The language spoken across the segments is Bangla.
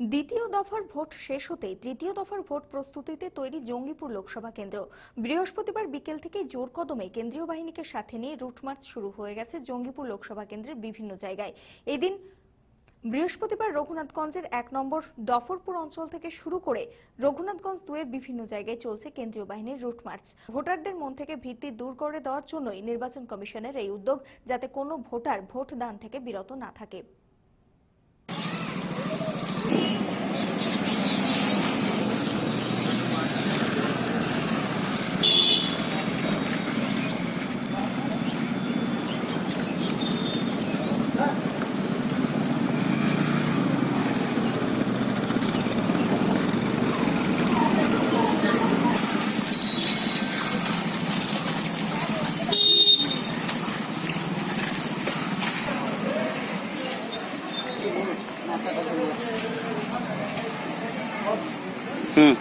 দ্বিতীয় দফার ভোট শেষ হতেই তৃতীয় দফার ভোট প্রস্তুতিতে তৈরি জঙ্গিপুর লোকসভা কেন্দ্র। বৃহস্পতিবার বিকেল থেকে জোর কদমে কেন্দ্রীয় বাহিনীকে সাথে নিয়ে রুটমার্চ শুরু হয়ে গেছে জঙ্গিপুর লোকসভা কেন্দ্রের বিভিন্ন জায়গায়। এদিন বৃহস্পতিবার রঘুনাথগঞ্জের এক নম্বর দফরপুর অঞ্চল থেকে শুরু করে রঘুনাথগঞ্জ দুয়ের বিভিন্ন জায়গায় চলছে কেন্দ্রীয় বাহিনীর রুট মার্চ। ভোটারদের মন থেকে ভীতি দূর করে দেওয়ার জন্যই নির্বাচন কমিশনের এই উদ্যোগ যাতে কোনো ভোটার ভোট দান থেকে বিরত না থাকে। 嗯。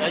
来，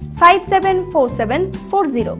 five seven four seven four zero